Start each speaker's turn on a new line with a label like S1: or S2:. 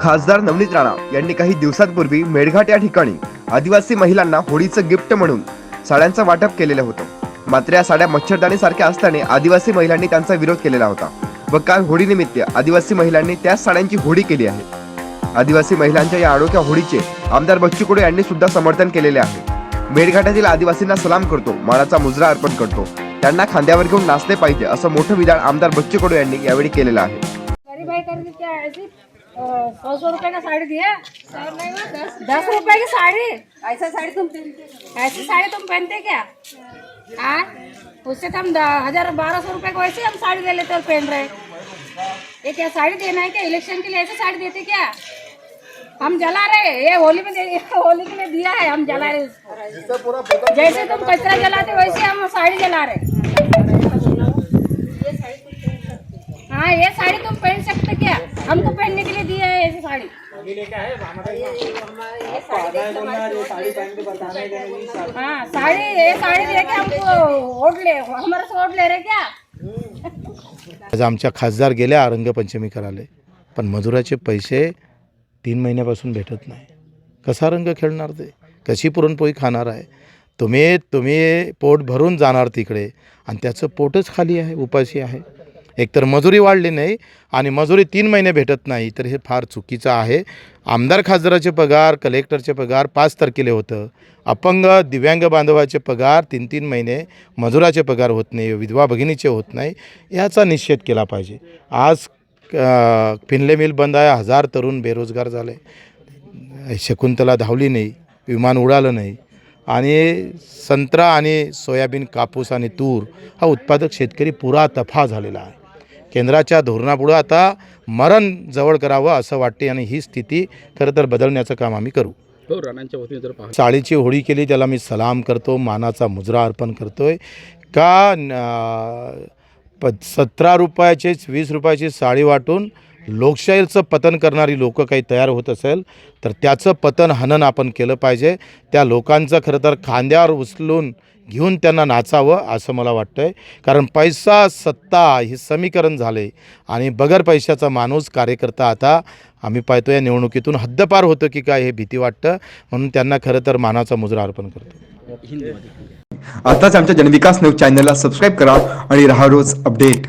S1: खासदार नवनीत राणा यांनी काही दिवसांपूर्वी मेळघाट या ठिकाणी आदिवासी महिलांना होळीचं गिफ्ट म्हणून साड्यांचं वाटप केलेलं होतं. मात्र या साड्या मच्छरदाणी सारख्या असल्याने आदिवासी महिलांनी त्यांचा विरोध केलेला होता व काल होळीनिमित्त आदिवासी महिलांनी त्याच साड्यांची होळी केली आहे. आदिवासी महिलांच्या या अनोख्या होळीचे आमदार बच्चू कडू यांनी सुद्धा समर्थन केलेले आहे. मेळघाटातील आदिवासींना सलाम करतो मानाचा मुजरा अर्पण करतो. त्यांना खांद्यावर घेऊन नाचले पाहिजे असं मोठं विधान आमदार बच्चू कडू यांनी यावेळी केलेलं आहे.
S2: दी ऐसी सौ सौ रुपए का साड़ी दिया दस रुपए की साड़ी. ऐसा साड़ी तुम पहनते ऐसी साड़ी तुम पहनते क्या हाँ उससे तो हम द- हजार बारह सौ रुपए को वैसे हम साड़ी ले लेते और पहन रहे ये क्या साड़ी देना है क्या इलेक्शन के लिए ऐसे साड़ी देते क्या? हम जला रहे ये होली में दे- होली के लिए दिया है हम जला रहे इसको। जैसे तुम कचरा जलाते वैसे हम साड़ी जला रहे हाँ ये साड़ी तुम पहन सकते क्या हमको पहनने के लिए दिया साड़ी हाँ साड़ी ये साड़ी लेके हमको. वोट ले हमारे से वोट ले रहे क्या?
S3: आज आमच्या खासदार गेल्या रंगपंचमी करायला. पण मजुराचे पैसे तीन महिन्यापासून भेटत नाही. कसा रंग खेळणार ते? कशी पुरणपोळी खाणार आहे? तुम्ही तुम्ही पोट भरून जाणार तिकडे. आणि त्याचं पोटच खाली आहे उपाशी आहे. एकतर मजुरी वाढली नाही आणि मजुरी तीन महिने भेटत नाही तर हे फार चुकीचं आहे. आमदार खासदाराचे पगार कलेक्टरचे पगार पाच तारखेला होतं. अपंग दिव्यांग बांधवाचे पगार तीन तीन महिने मजुराचे पगार होत नाही विधवा भगिनीचे होत नाही याचा निषेध केला पाहिजे. आज फिनले मिल बंद आहे हजार तरुण बेरोजगार झाले. शकुंतला धावली नाही विमान उडालं नाही. आणि संत्रा आणि सोयाबीन कापूस आणि तूर हा उत्पादक शेतकरी पुरा तफा झालेला आहे. केंद्राच्या धोरणापुढं आता मरण जवळ करावं असं वाटते आणि ही स्थिती खरं तर बदलण्याचं काम आम्ही करू.
S4: हो राणांच्या वतीने जर पाहतो.
S3: चाळीची होळी केली त्याला मी सलाम करतो मानाचा मुजरा अर्पण करतोय. का न- प सतरा रुपयाचीच वीस रुपयाची साडी वाटून लोकशाहीचं पतन करणारी लोकं काही तयार होत असेल तर त्याचं पतन हनन आपण केलं पाहिजे. त्या लोकांचं खरं तर खांद्यावर उचलून घेऊन त्यांना नाचावं असं मला वाटतं आहे कारण पैसा सत्ता हे समीकरण झालं. आहे आणि बगर पैशाचा माणूस कार्यकर्ता आता आम्ही पाहतो या निवडणुकीतून हद्दपार होतं की काय हे भीती वाटतं. म्हणून त्यांना खरं तर मानाचा मुजरा अर्पण करतो.
S1: आताच आमच्या जनविकास न्यूज चॅनलला सबस्क्राईब करा आणि राहा रोज अपडेट.